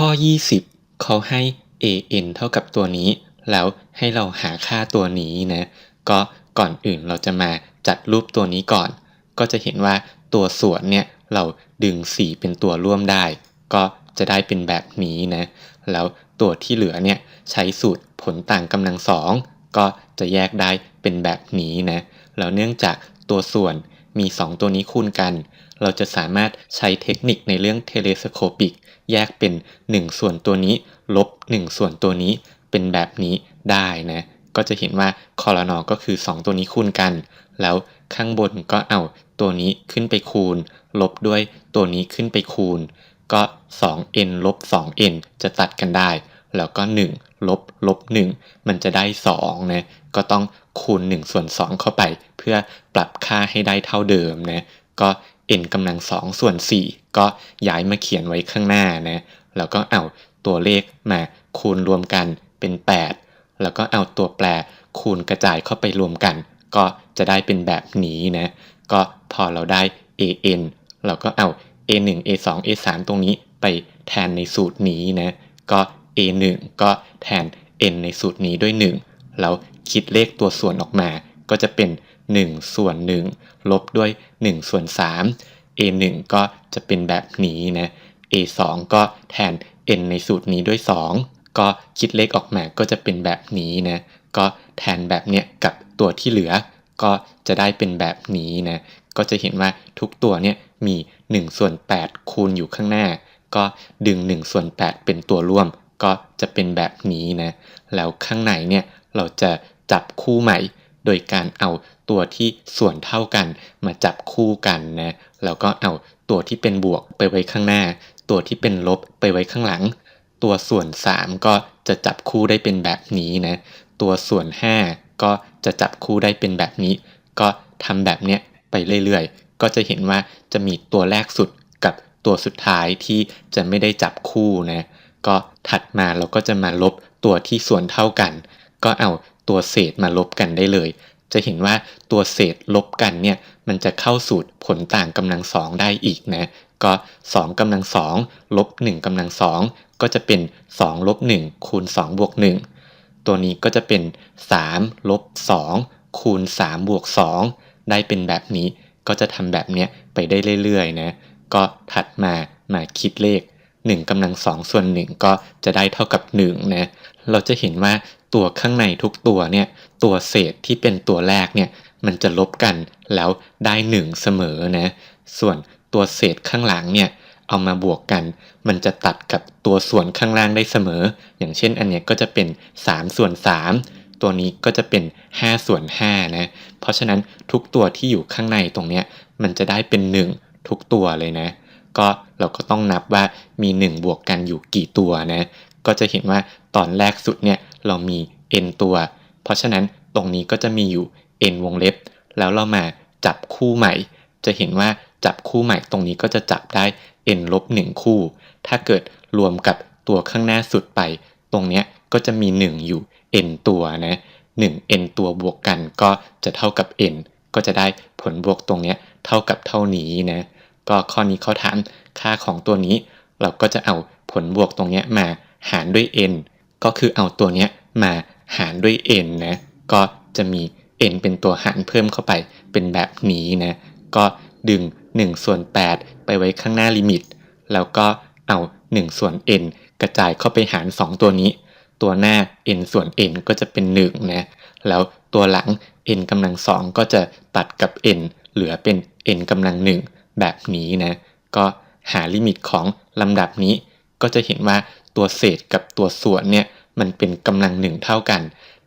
ข้อ 20 เขาให้ an เท่ากับตัวนี้ แล้วให้เราหาค่าตัวนี้นะ ก็ก่อนอื่นเราจะมาจัดรูปตัวนี้ก่อน ก็จะเห็นว่าตัวส่วนเนี่ยเราดึง 4 เป็นตัวร่วมได้ ก็จะได้เป็นแบบนี้นะ แล้วตัวที่เหลือเนี่ยใช้สูตรผลต่างกำลังสองก็จะแยกได้เป็นแบบนี้นะ แล้วเนื่องจากตัวส่วนมี 2 ตัวนี้คูณกัน เราจะสามารถใช้เทคนิคในเรื่องเทเลสโคปิก แยกเป็น 1 ส่วนตัวนี้ ลบ 1 ส่วนตัวนี้เป็นแบบนี้ได้นะ ก็จะเห็นว่าคอรนอก็คือ 2 ตัวนี้คูณกัน แล้วข้างบนก็เอาตัวนี้ขึ้นไปคูณ ลบด้วยตัวนี้ขึ้นไปคูณ ก็ 2n ลบ 2n จะตัดกันได้ แล้วก็ 1 ลบลบ 1 มันจะได้2นะก็ต้องคูณ 1 ส่วน 2 เข้าไป เพื่อปรับค่าให้ได้เท่าเดิมนะ ก็ n กำลัง2ส่วน 4 ก็ย้ายมาเขียนไว้ข้างหน้านะแล้วก็เอาตัวเลขมาคูณรวมกันเป็น 8 แล้วก็เอาตัวแปรคูณกระจายเข้าไปรวมกัน ก็จะได้เป็นแบบนี้นะก็พอเราได้ an เราก็เอา a1 a2 a3 ตรงนี้ไปแทนในสูตรนี้นะก็ a1 ก็แทน n ในสูตรนี้ด้วย 1 แล้วคิดเลขตัวส่วนออกมาก็จะเป็น 1 ส่วน 1 ลบด้วย 1 ส่วน 3 a1 ก็จะเป็นแบบนี้นะ a2 ก็แทน n ในสูตรนี้ด้วย 2 ก็คิดเลขออกมาก็จะเป็นแบบนี้นะ ก็แทนแบบเนี้ยกับตัวที่เหลือ ก็จะได้เป็นแบบนี้นะ ก็จะเห็นว่าทุกตัวเนี่ยมี 1 ส่วน 8 คูณอยู่ข้างหน้า ก็ดึง 1 ส่วน 8 เป็นตัวร่วม ก็จะเป็นแบบนี้นะ แล้วข้างในเนี่ยเราจะจับคู่ใหม่ โดยการเอาตัวที่ส่วนเท่ากันมาจับคู่กันนะแล้วก็เอาตัวที่เป็นบวกไปไว้ข้างหน้า ตัวที่เป็นลบไปไว้ข้างหลัง ตัวส่วน 3 ก็จะจับคู่ได้เป็นแบบนี้นะตัวส่วน 5 ก็จะจับคู่ได้เป็นแบบนี้ ก็ทำแบบเนี้ยไปเรื่อยๆ ก็จะเห็นว่าจะมีตัวแรกสุดกับตัวสุดท้ายที่จะไม่ได้จับคู่นะก็ถัดมาเราก็จะมาลบตัวที่ส่วนเท่ากัน ก็เอา ตัวเศษมาลบกันได้เลย จะเห็นว่าตัวเศษลบกันเนี่ยมันจะเข้าสูตรผลต่างกำลังสองได้อีกนะ ก็2กำลังสองลบ1กำลังสองก็จะเป็น2ลบ1คูณ2บวก1ตัวนี้ก็จะเป็น3ลบ2คูณ3บวก2ได้เป็นแบบนี้ก็จะทำแบบเนี้ยไปได้เรื่อยๆนะ ก็ถัดมามาคิดเลข 1กำลังสองส่วน 1 ก็จะได้เท่ากับ1นะเราจะเห็นว่าตัวข้างในทุกตัวเนี่ยตัวเศษที่เป็นตัวแรกเนี่ยมันจะลบกันแล้วได้ 1 เสมอนะส่วนตัวเศษข้างหลังเนี่ยเอามาบวกกัน มันจะตัดกับตัวส่วนข้างล่างได้เสมอ อย่างเช่นอันเนี้ยก็จะเป็น 3 ส่วน 3 ตัวนี้ก็จะเป็น 5 ส่วน5นะเพราะฉะนั้นทุกตัวที่อยู่ข้างในตรงเนี้ยมันจะได้เป็น 1 ทุกตัวเลยนะ ก็เราก็ต้องนับว่ามี1บวกกันอยู่กี่ตัวนะก็จะเห็นว่าตอนแรกสุดเนี่ยเรามี n ตัว เพราะฉะนั้นตรงนี้ก็จะมีอยู่ n วงเล็บ แล้วเรามาจับคู่ใหม่ จะเห็นว่าจับคู่ใหม่ตรงนี้ก็จะจับได้ n ลบ1คู่ ถ้าเกิดรวมกับตัวข้างหน้าสุดไป ตรงเนี้ยก็จะมี 1 อยู่ n ตัวนะ 1 n ตัวบวกกันก็จะเท่ากับ n ก็จะได้ผลบวกตรงเนี้ยเท่ากับเท่านี้นะ ก็ข้อนี้เขาถามค่าของตัวนี้ เราก็จะเอาผลบวกตรงนี้มาหารด้วย n ก็คือเอาตัวนี้มาหารด้วย n นะ ก็จะมี n เป็นตัวหารเพิ่มเข้าไปเป็นแบบนี้นะ ก็ดึง1ส่วน8 ไปไว้ข้างหน้าลิมิต แล้วก็เอา1ส่วน n กระจายเข้าไปหาร 2 ตัวนี้ ตัวหน้า n ส่วน n ก็จะเป็น1นะ แล้วตัวหลัง n กำลังสองก็จะตัดกับ n เหลือเป็น n กำลังหนึ่ง แบบนี้นะ ก็หาลิมิตของลำดับนี้ ก็จะเห็นว่าตัวเศษกับตัวส่วนเนี่ยมันเป็นกำลังหนึ่งเท่ากัน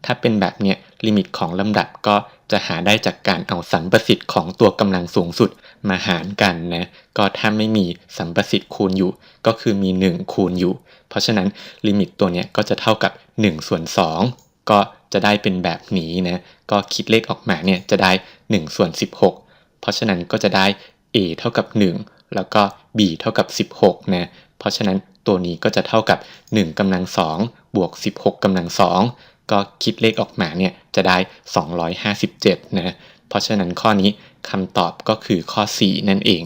ถ้าเป็นแบบเนี้ยลิมิตของลำดับก็จะหาได้จากการเอาสัมประสิทธิ์ของตัวกำลังสูงสุดมาหารกันนะ ก็ถ้าไม่มีสัมประสิทธิ์คูณอยู่ ก็คือมี 1 คูณอยู่ เพราะฉะนั้นลิมิตตัวเนี้ยก็จะเท่ากับ1ส่วน2 ก็จะได้เป็นแบบนี้นะ ก็คิดเลขออกมาเนี่ยจะได้1ส่วน16 เพราะฉะนั้นก็จะได้ a เท่ากับ 1 แล้วก็ b เท่ากับ 16 นะ เพราะฉะนั้นตัวนี้ก็จะเท่ากับ 1กำลัง2บวก 16กำลัง2ก็คิดเลขออกมาเนี่ยจะได้ 257 นะ เพราะฉะนั้นข้อนี้คำตอบก็คือข้อ 4 นั่นเอง